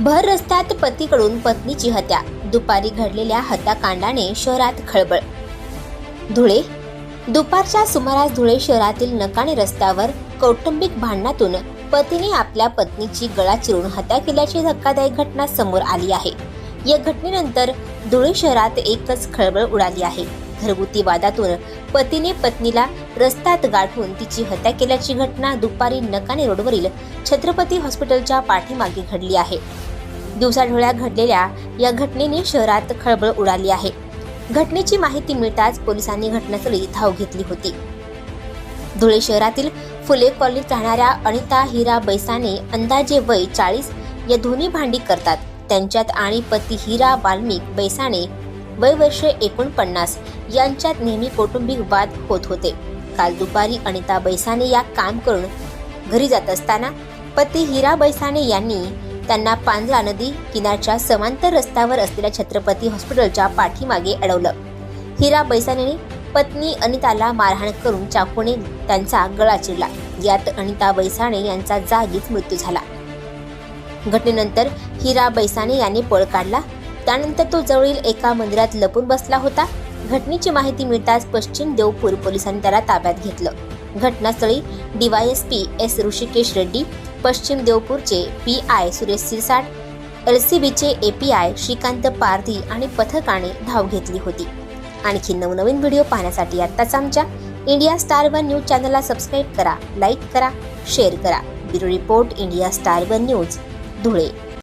भर रस्त्यात पतीकडून पत्नीची हत्या. दुपारी घडलेल्या हत्याकांडाने शहरात खळबळ. धुळे. दुपारच्या सुमारास धुळे शहरातील नकाणे रस्त्यावर कौटुंबिक भांडणातून पतीने आपल्या पत्नीची गळा चिरून हत्या केल्याची धक्कादायक घटना समोर आली आहे. या घटनेनंतर धुळे शहरात एकच खळबळ उडाली आहे. घरगुती वादातून पतीने पत्नीला रस्त्यात गाठून तिची हत्या केल्याची घटना दुपारी नकाने रोडवरील छत्रपती हॉस्पिटलच्या पाठीमागे घडली आहे. दिवसाढोळ्या घडलेल्या या घटनेने शहरात खळबळ उडाली आहे. घटनेची माहिती मिळताच पोलिसांनी घटनास्थळी धाव घेतली होती. धुळे शहरातील फुले कॉलनीत राहणाऱ्या अनिता हिरा बैसाने अंदाजे वय चाळीस या दोन्ही भांडी करतात. त्यांच्यात आणि पती हिरा वाल्मिक बैसाने वय वर्ष एकोणपन्नास यांच्यात नेहमी कौटुंबिक वाद होत होते. काल दुपारी अनिता बैसाने या काम करून घरी जात असताना पती हिरा बैसाने यांनी त्यांना पांझरा नदी किनारच्या समांतर रस्त्यावर असलेल्या छत्रपती हॉस्पिटलच्या पाठीमागे अडवलं. हिरा बैसाने पत्नी अनिताला मारहाण करून चाकूने त्यांचा गळा चिरला. यात अनिता बैसाणे यांचा जागीच मृत्यू झाला. घटनेनंतर हिरा बैसाने यांनी पळ काढला. त्यानंतर तो जवळील एका मंदिरात लपून बसला होता. घटनेची माहिती मिळताच पश्चिम देवपूर पोलिसांनी त्याला ताब्यात घेतलं. घटनास्थळी डीवायएसपी एस ऋषिकेश रेड्डी पश्चिम देवपूरचे पी आय सुरेश सिरसाट एलसीबीचे एपीआय श्रीकांत पारधी आणि पथकाने धाव घेतली होती. आणखी नवनवीन व्हिडिओ पाहण्यासाठी आत्ताच आमच्या इंडिया स्टार वन न्यूज चॅनलला सबस्क्राईब करा लाईक करा शेअर करा. Bureau report India star one news Dhule.